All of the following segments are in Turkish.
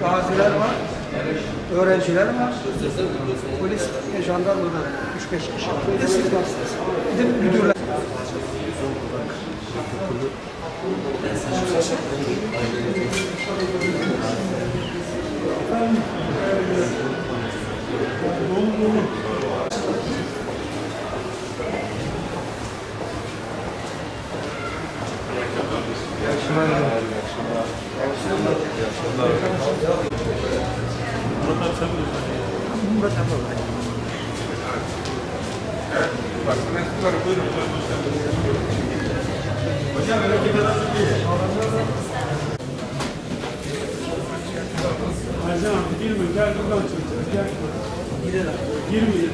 gaziler var, öğrenciler var, polis ve jandarmadan 3-5 kişi var. Bir de siz varsınız. Bir de müdürler. Ercan abi girme gel buradan çıkacağız gel. Girmeyin.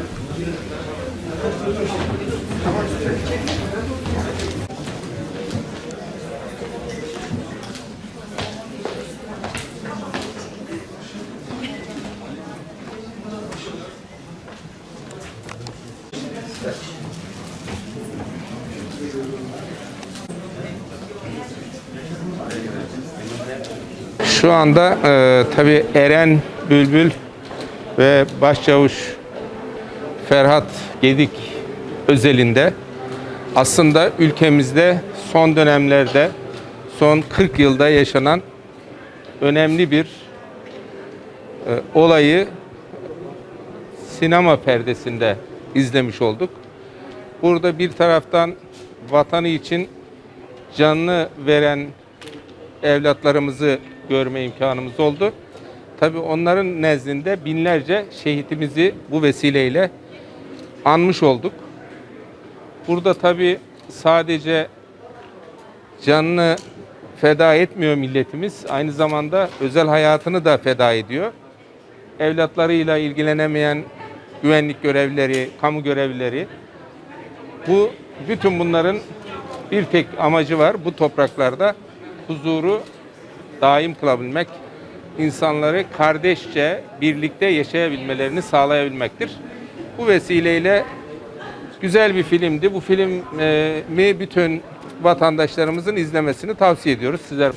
Şu anda e, tabii Eren Bülbül ve Başçavuş Ferhat Gedik özelinde. Aslında ülkemizde son dönemlerde son 40 yılda yaşanan önemli bir e, olayı sinema perdesinde izlemiş olduk. Burada bir taraftan vatanı için canını veren evlatlarımızı görme imkanımız oldu. Tabii onların nezdinde binlerce şehitimizi bu vesileyle anmış olduk. Burada tabii sadece canını feda etmiyor milletimiz. Aynı zamanda özel hayatını da feda ediyor. Evlatlarıyla ilgilenemeyen güvenlik görevlileri, kamu görevlileri bu bütün bunların bir tek amacı var. Bu topraklarda huzuru daim kılabilmek, insanları kardeşçe birlikte yaşayabilmelerini sağlayabilmektir. Bu vesileyle güzel bir filmdi. Bu filmi bütün vatandaşlarımızın izlemesini tavsiye ediyoruz. Sizler